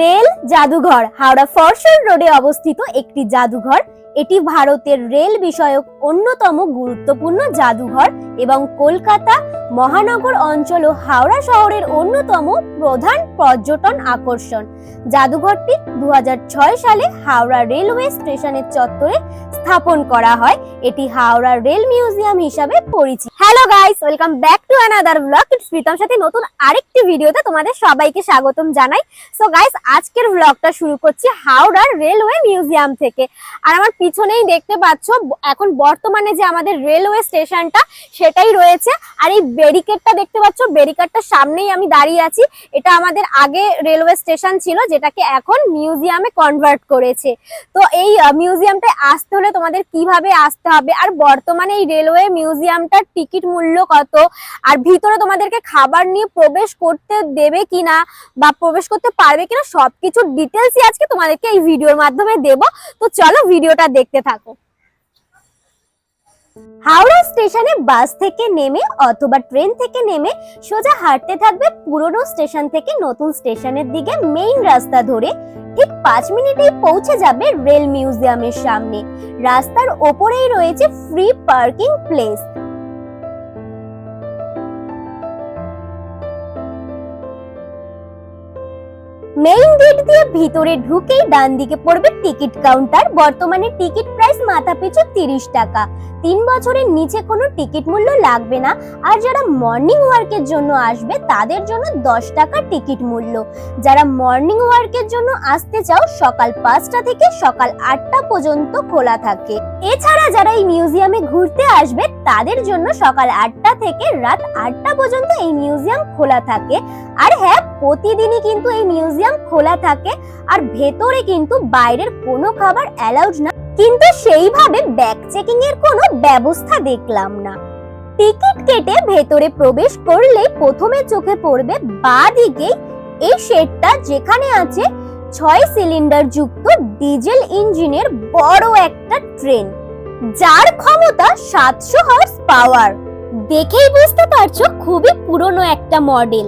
Rail জাদুঘর হাওড়া ফরশন রোডে অবস্থিত একটি জাদুঘর। এটি ভারতের রেল বিষয়ক অন্যতম গুরুত্বপূর্ণ জাদুঘর এবং কলকাতা মহানগর অঞ্চল ও হাওড়া শহরের অন্যতম প্রধান পর্যটন আকর্ষণ। জাদুঘরটি দু সালে হাওড়া রেলওয়ে স্টেশনের চত্বরে স্থাপন করা হয়। এটি হাওড়া রেল মিউজিয়াম হিসাবে পরিচিত। Hello guys, welcome back to another blog. It's Pritam সাথে। নতুন আরেকটি ভিডিওতে তোমাদের সবাইকে স্বাগতম জানাই। সো গাইস আজকের ব্লগটা শুরু করছি হাওড়ার রেলওয়ে মিউজিয়াম থেকে। আর আমার পিছনেই দেখতে পাচ্ছ এখন বর্তমানে যে আমাদের রেলওয়ে স্টেশনটা সেটাই রয়েছে। আর এই ব্যারিকেডটা দেখতে পাচ্ছ ব্যারিকেডটার সামনেই আমি দাঁড়িয়ে আছি। এটা আমাদের আগে রেলওয়ে স্টেশন ছিল যেটাকে এখন মিউজিয়ামে কনভার্ট করেছে। তো এই আহ, মিউজিয়ামটায় আসতে হলে তোমাদের কীভাবে আসতে হবে? আর বর্তমানে এই রেলওয়ে মিউজিয়ামটার টিকিট মূল্য কত? আর ভিতরে তোমাদেরকে খাবার নিয়ে প্রবেশ করতে দেবে কিনা বা প্রবেশ করতে পারবে কিনা সবকিছুর ডিটেলসই আজকে তোমাদেরকে এই ভিডিওর মাধ্যমে দেব। তো চলো ভিডিওটা দেখতে থাকো। হাওড়া স্টেশনে বাস থেকে নেমে অথবা ট্রেন থেকে নেমে সোজা হাঁটতে থাকবে পুরনো স্টেশন থেকে নতুন স্টেশনের দিকে মেইন রাস্তা ধরে। ঠিক পাঁচ মিনিটেই পৌঁছে যাবে রেল মিউজিয়ামের সামনে। রাস্তার ওপরেই রয়েছে free parking place main gate দিয়ে ভিতরে ঢুকেই ডান দিকে পড়বে টিকিট কাউন্টার বর্তমানে টিকিট মাথা পিছু তিরিশ টাকা। তিন বছরের নিচে কোনো টিকিট মূল্য লাগবে না। আর যারা মর্নিং ওয়ার্কের জন্য আসবে, তাদের জন্য দশ টাকা টিকিট মূল্য। যারা মর্নিং ওয়ার্কের জন্য আসতে চাও, সকাল পাঁচটা থেকে সকাল আটটা পর্যন্ত খোলা থাকে। এছাড়া যারা এই মিউজিয়ামে ঘুরতে আসবে, তাদের জন্য সকাল আটটা থেকে রাত আটটা পর্যন্ত এই মিউজিয়াম খোলা থাকে। আর হ্যাঁ প্রতিদিনই কিন্তু এই মিউজিয়াম খোলা থাকে। আর ভেতরে কিন্তু বাইরের কোনো খাবার অ্যালাউড না। কিন্তু সেইভাবে ব্যাগ চেকিং এর কোনো ব্যবস্থা দেখলাম না। টিকিট কেটে ভেতরে প্রবেশ করলে প্রথমে চোখে পড়বে বাঁ দিকেই এই শেডটা যেখানে আছে ছয় সিলিন্ডার যুক্ত ডিজেল ইঞ্জিনের বড় একটা ট্রেন যার ক্ষমতা সাতশো হর্স পাওয়ার দেখেই বুঝতে পারছ খুবই পুরনো একটা মডেল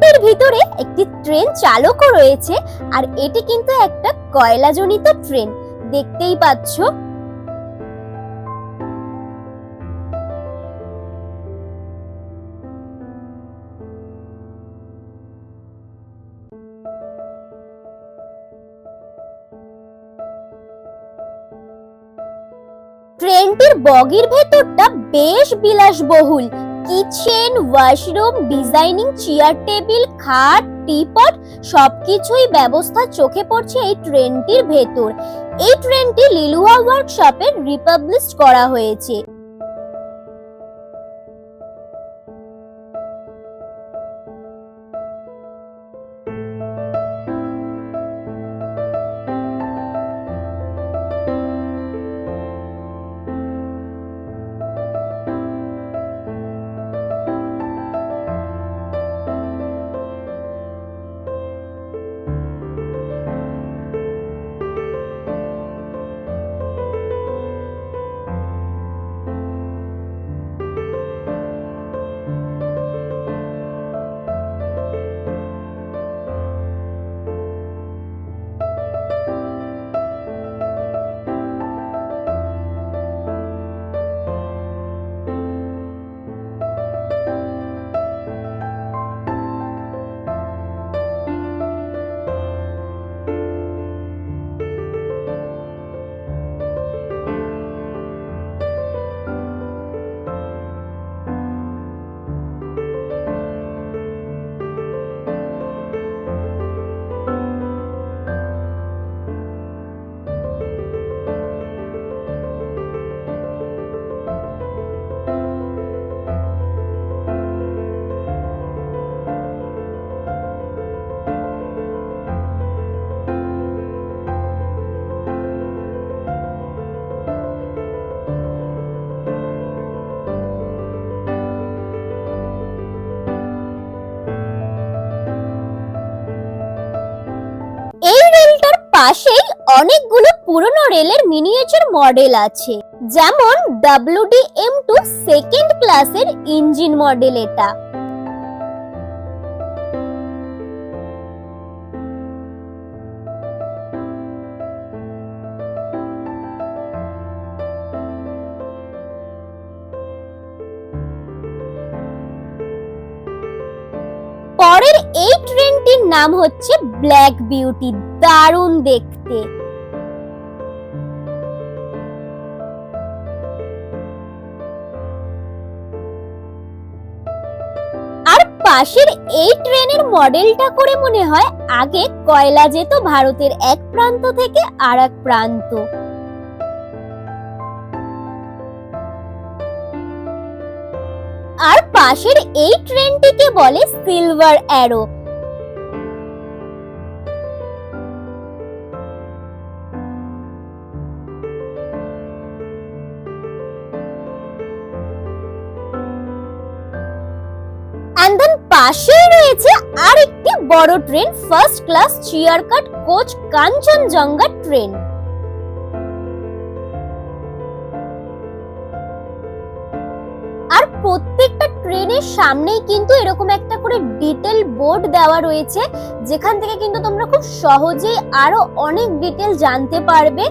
ট্রেনটির ভিতরে একটি ট্রেন চালকও রয়েছে আর এটি কিন্তু একটা কয়লাজনিত ট্রেন। দেখতেই পাচ্ছ। ট্রেনটির বগির ভেতরটা বেশ বিলাসবহুল। Kitchen, washroom, designing, chair table, খাট, টিপট, সবকিছুই ব্যবস্থা চোখে পড়ছে এই ট্রেনটির ভেতর। এই ট্রেনটি লিলুয়া ওয়ার্কশপে রিপাবলিশ করা হয়েছে। পাশেই অনেকগুলো পুরনো রেলের মিনিয়েচার মডেল আছে। যেমন W D M two second ক্লাসের ইঞ্জিন মডেল এটা। ট্রেনটির নাম হচ্ছে ব্ল্যাক বিউটি দারুণ দেখতে। আর পাশের এই ট্রেনের মডেলটা করে মনে হয় আগে কয়লা যেত ভারতের এক প্রান্ত থেকে আর এক প্রান্ত। আর পাশের এই ট্রেনটিকে বলে সিলভার অ্যারো পাশেই রয়েছে আরেকটি বড় train first class chair car coach Kanchenjunga train. আর প্রত্যেকটা ট্রেনের সামনেই কিন্তু এরকম একটা করে ডিটেল বোর্ড দেওয়া রয়েছে, যেখান থেকে কিন্তু তোমরা খুব সহজেই আরও অনেক ডিটেল জানতে পারবে।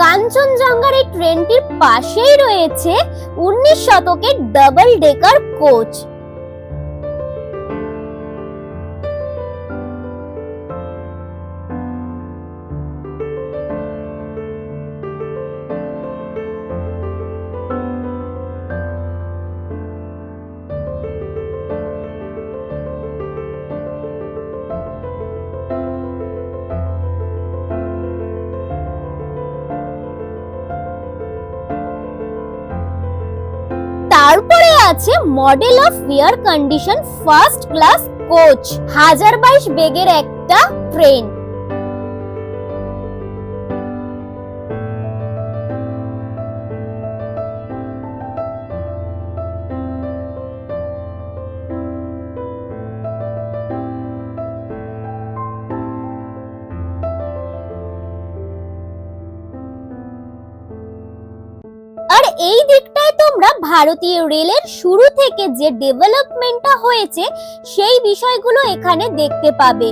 কাঞ্চনজঙ্ঘার এই ট্রেনটির পাশেই রয়েছে উনিশ শতকের ডাবল ডেকার কোচ আছে model of air condition first class coach হাজার বাইশ বেগের একটা ট্রেন ভারতীয় রেলের শুরু থেকে যে ডেভেলপমেন্টটা হয়েছে সেই বিষয়গুলো এখানে দেখতে পাবে।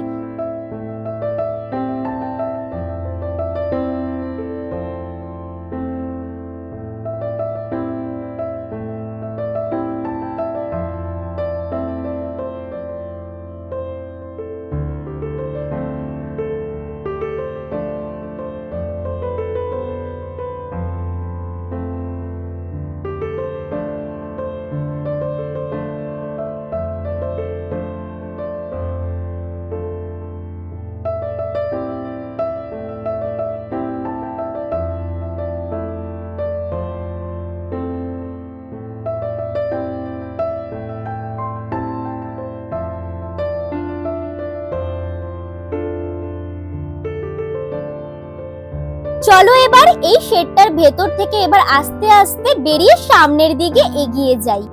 চলো এবার এই শেডটার ভেতর থেকে এবার আস্তে আস্তে বেরিয়ে সামনের দিকে এগিয়ে যাই।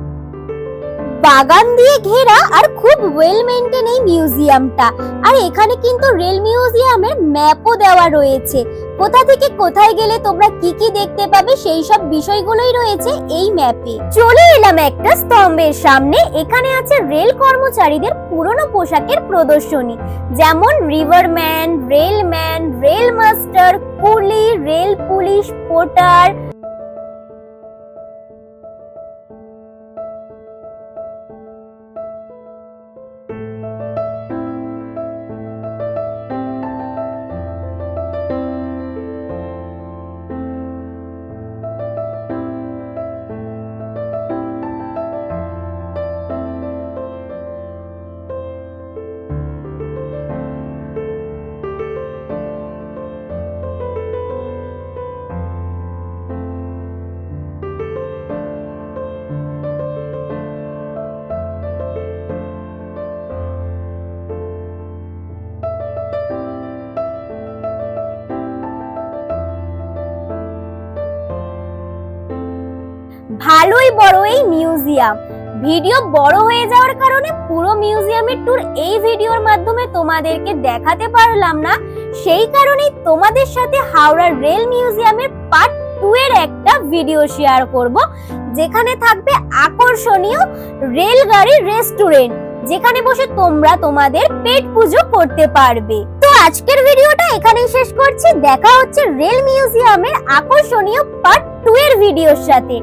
বাগান দিয়ে ঘেরা আর খুব ওয়েল মেনটেন এই মিউজিয়ামটা আর এখানে কিন্তু রেল মিউজিয়ামের ম্যাপও দেওয়া রয়েছে। কোথা থেকে কোথায় গেলে তোমরা কি কি দেখতে পাবে সেই সব বিষয়গুলোই রয়েছে এই ম্যাপে চলে এলাম একটা স্তম্ভের সামনে। এখানে আছে রেল কর্মচারীদের পুরনো পোশাকের প্রদর্শনী। যেমন riverman railman rail মাস্টার কুলি রেল পুলিশ পোর্টার ভালোই বড় এই মিউজিয়াম। ভিডিও বড় হয়ে যাওয়ার কারণে পুরো মিউজিয়ামের ট্যুর এই ভিডিওর মাধ্যমে তোমাদেরকে দেখাতে পারলাম না। সেই কারণেই তোমাদের সাথে হাওড়া রেল মিউজিয়ামের পার্ট টু এর একটা ভিডিও শেয়ার করব, যেখানে থাকবে আকর্ষণীয় রেলগাড়ি রেস্টুরেন্ট যেখানে বসে তোমরা তোমাদের পেট পুজো করতে পারবে। তো আজকের ভিডিওটা এখানেই শেষ করছি। দেখা হচ্ছে রেল মিউজিয়ামের আকর্ষণীয় পার্ট টু এর ভিডিওর সাথে।